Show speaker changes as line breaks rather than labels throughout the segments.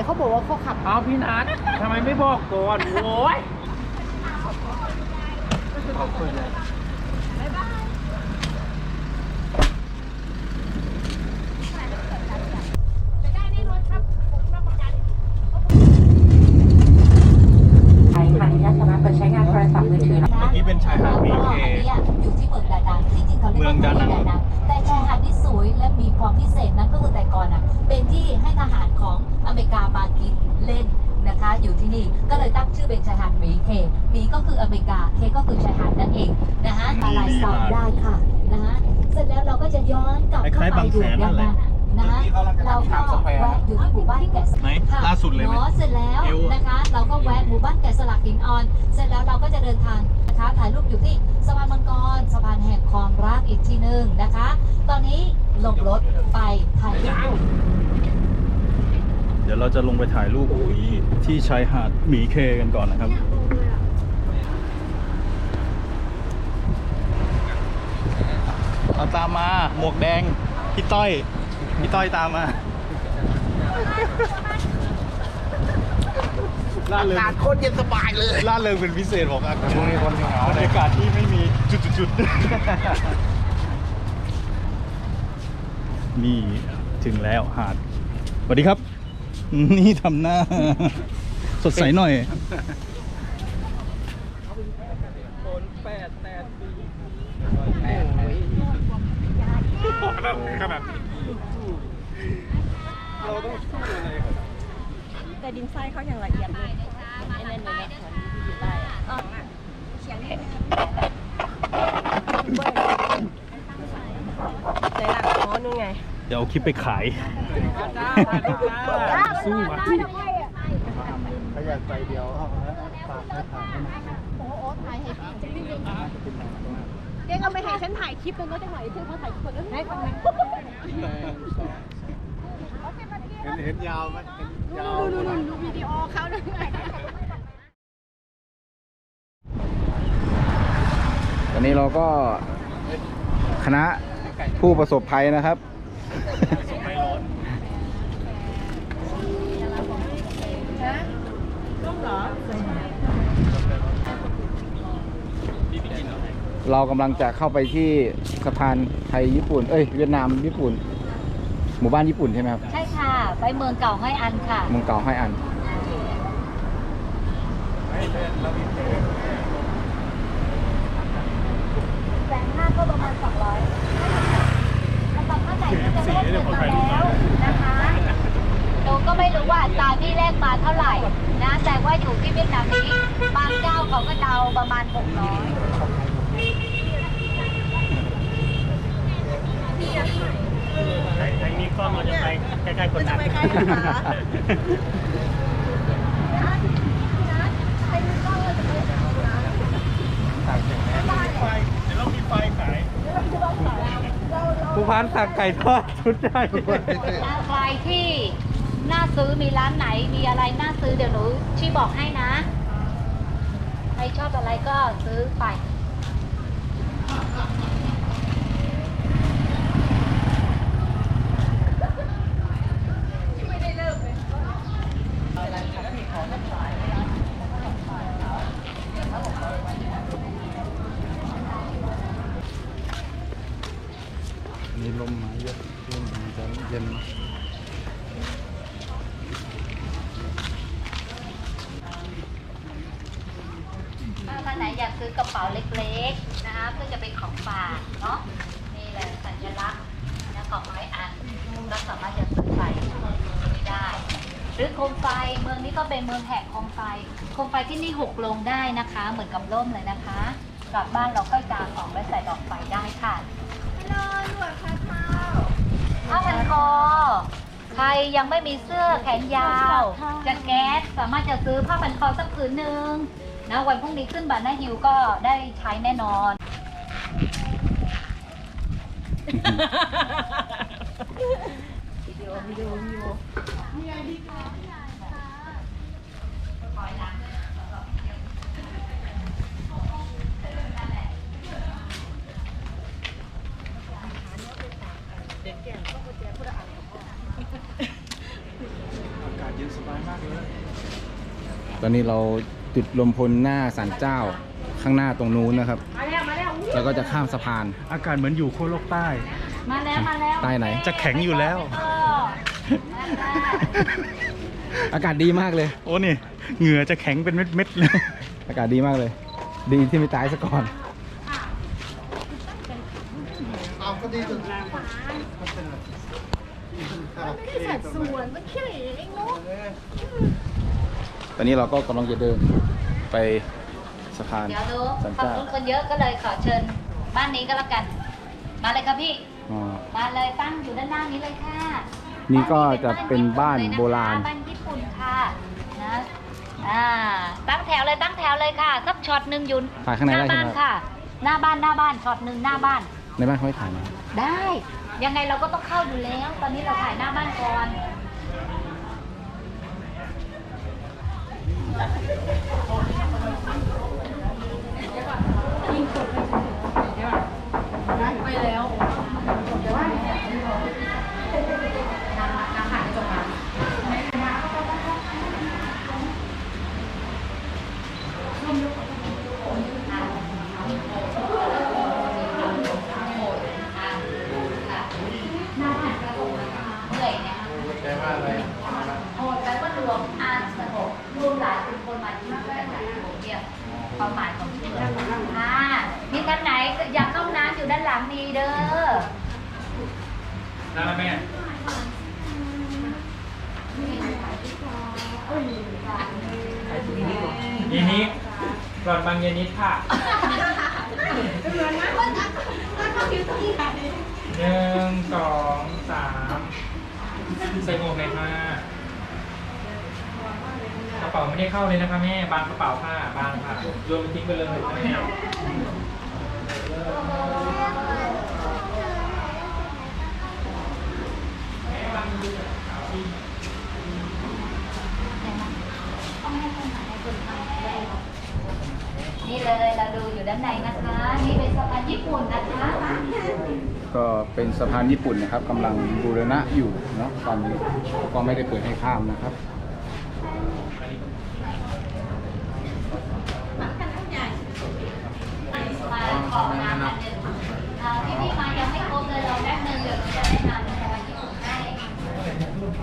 เลยเขาบอกว่าเขาขับ
เอาพี่นัททำไมไม่บอกก่อนโอ้ย
ใช้ค่ะอนุญาตสามารถเปิดใช้งานโทรศัพท์มือถือนะ
เมื่อกี้เป็นชายหาด BK
อันเนี้ยอยู่ที่เมืองดานังที่จริงเขาเรียกว่า
เมืองดานัง
แต่ชายหาดที่สวยและมีความพิเศษนั้นก็คือแต่ก่อนอะ เป็นที่ให้ทหารข องอเมริกามากินเล่นนะคะอยู่ที่นี่ก็เลยตั้งชื่อเป็นชายหาดหมีเคหมีก็คืออเมริกาเคก็คือชายหาดนั่นเองนะคะมาลายซาวได้ค่ะนะคะเสร็จแล้วเราก็จะย้อนกลับเข้า
คล้ายๆ
ไป
บาง
ดู
แสนนั่นแหละ
นะคะ
ที่เขากำลังจะ
เรา
ทำ
ก็
ทางสแควร์
แวะอยู่ที่หมู่บ้านแกะสลัก
ไหน
ค่ะ
ล่าสุดเลยไหม
เนาะเสร็จแล้ว
เอวอะ
นะคะเราก็แวะหมู่บ้านแกะสลักหินอ่อน เสร็จแล้วเราก็จะเดินทางนะคะถ่ายรูปอยู่ที่สะพานมังกรสะพานแห่งความรักอีกทีหนึ่งนะคะ ตอนนี้ลงรถไปถ่ายรูป
เดี๋ยวเราจะลงไปถ่ายรูปที่ชายหาดหมีเคกันก่อนนะครับเอาตามมาหมวกแดงพี่ต้อยพี่ต้อยตามมาล่าเริง
การโคตรเย็นสบายเลย
ล่าเริงเป็นพิเศษบอกอากาศช่วงนี้คนเหงาบรรยากาศที่ไม่มีจุดๆๆนี่ถึงแล้วหาดสวัสดีครับ นี่ทำหน้า สดใสหน่อย
แต่ดินทรายเขาอย่างละเอียดเลยไอ้นั่นเลยนะเหมือนที่อยู่ใต้อะเสียงเห็นใจหลักอ๋อนู่นไง
เดี๋ยวเอาคลิปไปขาย สู้ว่ะ
ประหยัดใจเดียวเอาฝากให้ถ่าย
โอ้โหถ่ายให้พี่จรีบเลยเดี๋ยวเอาไปให้ฉันถ่ายคลิปตรงนั้นจังไหนเพื่อนเขาถ่ายคนนั้นให้คนนั้น
เห็นเห็นยาวไหมเห็นยาว
ดูดูดูวิดีโอเขาหน่อย
ตอนนี้เราก็คณะผู้ประสบภัยนะครับ เรากำลังจะเข้าไปที่สะพานไทยญี่ปุ่น เอ้ยเวียดนามญี่ปุ่น หมู่บ้านญี่ปุ่นใช่ไหมครับ
ใช่ค่ะ ไปเมืองเก่าห้อยอันค่ะ
เมืองเก่าให้อัน
แสนห้าก็ประมาณสองร้อยกระเป๋าข้างในก็จะเริ่มเงินมาแล้วนะคะหนู ก็ไม่รู้ว่าตาที่แรกมาเท่าไหร่นะ แต่ว่าอยู่ที่เวียดนามนี้บางเจ้าเขาก็เดาประมาณหกร้อย
ไอ้นี้กล้องเราจะไปใกล้ๆคนนั้น
ผู้พันตักไก่ทอดชุดใหญ่
ใครที่ น่าซื้อมีร้านไหนมีอะไรน่าซื้อเดี๋ยวหนูชี้บอกให้นะ ใครชอบอะไรก็ซื้อไป
มีลมมาเยอะช่วงนี้จะเย็น
ถ้าท่านไหนอยาก ซื้อกระเป๋าเล็กๆนะคะเพื่อจะเป็นของฝากเนาะนี่แหละสัญลักษณ์นะของไม้อันก็สามารถจะซื้อไปไม่ได้ หรือโคมไฟเมืองนี้ก็เป็นเมืองแห่งโคมไฟโคมไฟที่นี่หกลงได้นะคะ เหมือนกับร่มเลยนะคะกลับบ้านเราก็กางออกและใส่ดอกไฟได้ค่ะผ้าพันคอใครยังไม่มีเสื้อแขนยาว จะแก๊สสามารถจะซื้อผ้าพันคอสักผืนหนึ่ง นะวันพรุ่งนี้ขึ้นบานหน้าฮิวก็ได้ใช้แน่นอน
อากาศเย็นสบาย
ตอนนี้เรา จุดลมพลหน้าศาลเจ้าข้างหน้าตรงนู้นนะครับ
มาแล้วมาแล้ว
แล้วก็จะข้ามสะพาน
อากาศเหมือนอยู่ขั้วโลกใต้
มาแล้วมาแล้ว
ใต้ไหน
จะแข็งอยู่แล้ว
เออมาได้
อากาศดีมากเลย
โอ้นี่เหงื่อจะแข็งเป็นเม็ดๆเลย
อากาศดีมากเลย ดีที่ไม่ตายซะก่อน
เอาก็ดีจน
ที่สัดส่วนมันขี้เหร่เองเนาะ
ต อนนี้เราก็กำลังจะเดินไปสะพาน
เดี๋ยวดู
ศาล
ฝั่ง
เจ้า
นู้นคนเยอะก็เลยขอเชิญบ้านนี้ก็แล้วกัน มาเลยครับพี่
อ๋อ
มาเลยตั้งอยู่ด้านหน้านี้เลยค่ะ
นี่ก็จะเป็นบ้านโบราณ
บ้านญี่ปุ่นค่ะนะอ่าตั้งแถวเลยตั้งแถวเลยค่ะสักช็อตหนึ่งอยุน
ถ่ายข้างใน
ห
ได้
น้า
ใช่
บ้าน
ไหมครับ
ค่ะ หน้าบ้านหน้าบ้านช็อตหนึ่งหน้าบ้าน
ในบ้านเขาให้ถ่ายไหม
ได้ ยังไงเราก็ต้องเข้าอยู่แล้ว ตอนนี้เราถ่ายหน้าบ้านก่อน
ไปแล้ว
อยู่ด้านหลังมีเด้อ
นั่นแม่
เยนิดก่อนบางเยนิดค่ะหนึ่งสองสามใส่หมวกเลยค่ะกระเป๋าไม่ได้เข้าเลยนะคะแม่บางกระเป๋าค่ะบางค่ะโยนทิ้งไปเลยนะแม่
นี่เลยเราดูอยู่ด้านในนะคะนี่เป็นสะพานญี่ปุ่นนะคะ
ก็เป็นสะพานญี่ปุ่นนะครับกำลังบูรณะอยู่เนาะตอนนี้ก็ไม่ได้เปิดให้ข้ามนะครับ
มาขอน้ำ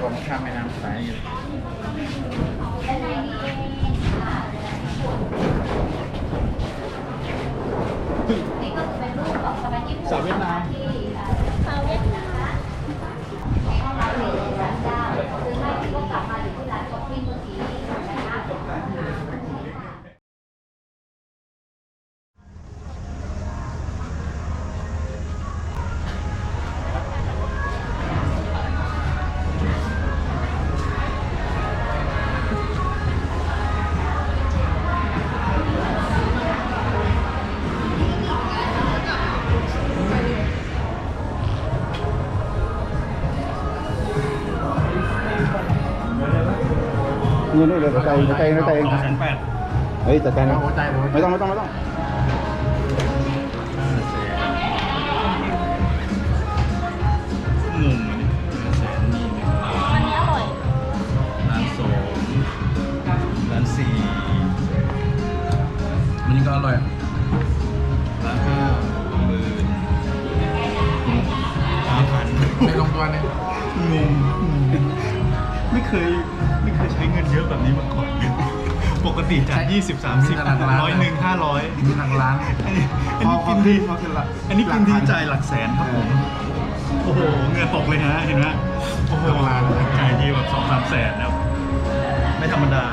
ตรง
ข้ามแม่น้ำสายอยู่
ด้านในนี้เองค่ะนี่ก็คือ
ยู่
สาวเวียดนาม นี่นี่เดี๋
ยวใจใจใจใจเอง
สองแสนแปด
เฮ้ยจัดการนะ
หัวใจหัวใจ
ไม่ต้องไม่ต้องไม่ต้อง
งงอันนี้แสนนี่เนี่ย
อันนี้อร่อย
ล้านสองล้านสี่อันนี้ก็อร่อยล้านห้าหมื่นห้าพัน
ไม่ลงตัวเนี่ย
งงไม่เคย ไม่เคยใช้เงินเยอะแบบนี้มาก่อน ปกติจาก20 30ร้อยหนึ่งห้าร้อย
มีทางร้าน
อันนี้อันนี้กินทีอันนี้กินทีจ่ายหลักแสนครับผมโอ้โหเหงื่อตกเลยฮะเห็นไหมโอ้โหจ่ายทีแบบสองสามแสนนะครับไม่ธรรมดา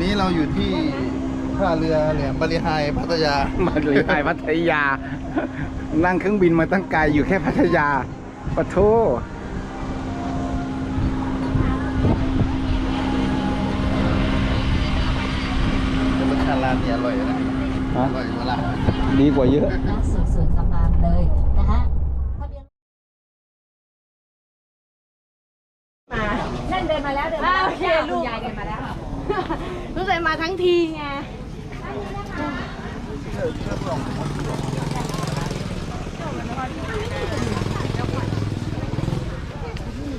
นี้เราอยู่ที่ท่าเรือแหลมบริหายพัทยา
มาเลยไปพัทยา นั่งเครื่องบินมาตั้งไกลอยู่แค่พัทยาปะโท
จะมาถ่ายาร้านนี้อร่อยนะอร่อยกว่าร้าน
ดีกว่าเยอะ
และสวยๆงามๆเลยนะคะทะเบียน
มานั่นเดินมาแล้วเดินมาแล้วโอเคลูกยายเดินมาแล้ว รู้สึกมาทั้งทีไง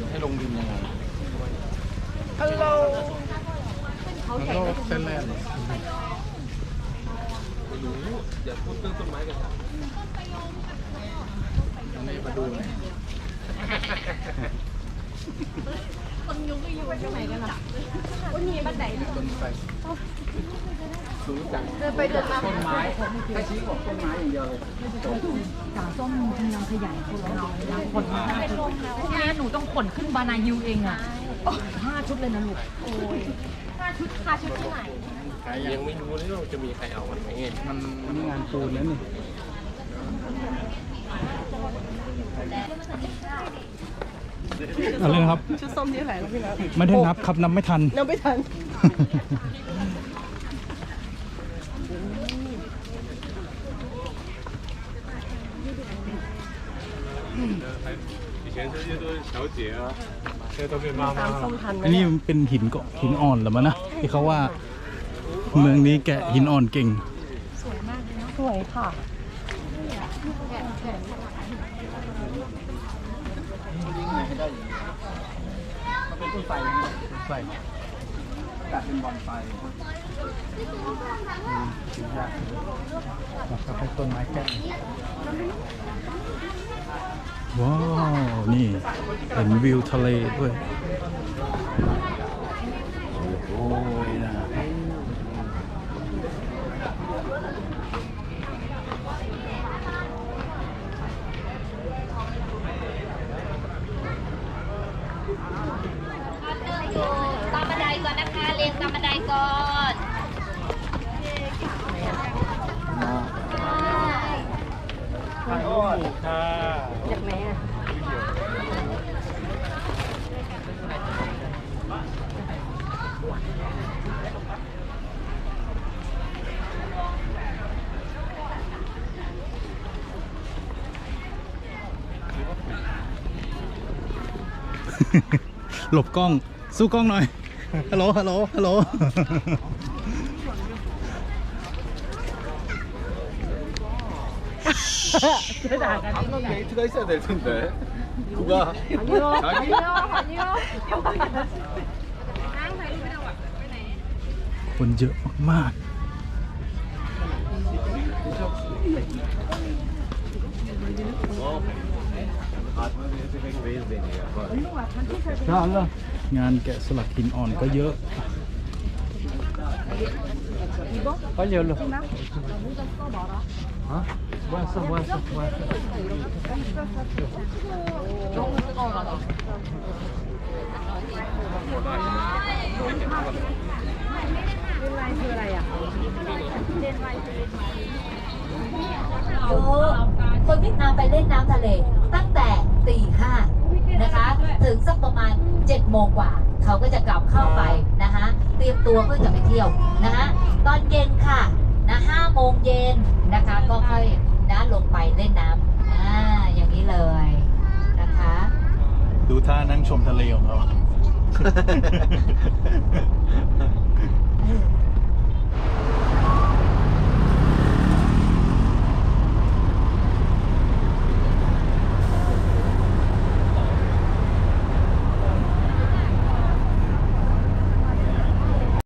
ให้ลงดินยังไง
ฮัลโหล
แล้วก็เส้นแรก
นี่มาดูหน่อย
คนยุงไม่อยู่ที่ไหนกันล่ะวันนี้บันได
ต้นไทร สูงจัง
เดินไปเดินมา
ต้นไม้ถ้าชี้บอกต้นไม้อย่างเดียวเลย
สาวส้มกำลังขยายตัวเรายังขนมาแม่หนูต้องขนขึ้นบานาฮิวเองอะห้าชุดเลยนะลูก
ค่าชุดค่าชุดที่ไหน
ยังไม่รู้เลยว่าจะมีใครเอามันไหมมันมันงานปูนแล้ว นี่
อะไรนะครับ
ชุดส้มที่ไหนแล้วพี่นัท
ไม่ได้นับครับนับไม่ทัน
นับไม่ทันตามส้มทันไหม
อันนี้มันเป็นหินเกาะหินอ่อนเหรือมั้งนะที่เขาว่า เมืองนี้แกะหินอ่อนเก่ง
สวยค่ะ
เลี้ยงไงให้ได้อย่างนี้มันเป็นต้นไทรนะต้นไทรกัดเป็นบอนไท
รอืมถึงก็เป็นต้นไม้แก่ว้าว นี่เห็นวิวทะเลด้วย โอ้ยนะ
ห
ลบกล้อง สู้กล้องหน่อย ฮัลโหล ฮัลโหล ฮัลโหล
게이트가 있어야 될 텐데. 누가? 자기?
คนเยอะมากๆงานแกะสลักหินอ่อนก็เยอะ
Có nhiều luôn. Hả? Qua sao qua sao qua. Hãy subscribe cho kênh Ghiền
Mì Gõ
Để không bỏ lỡ những video hấp dẫn เลนไล
คืออะไรอะเลนไลน์คือเล
นไลน์
โอ้คนเวียดนามไปเล่นน้ำทะเล ตั้งแต่ตีห้านะคะ ถึงสักประมาณ7จ็ดโมงกว่า เขาก็จะกลับเข้าไปนะคะเตรียมตัวเพื่อจะไปเที่ยวนะคะตอนเย็นค่ะนะห้าโมงเย็นนะคะก็ค่อยนะลงไปเล่นน้ำอ่าอย่างนี้เลยนะคะ
ดูท่านั่งชมทะเลของเขา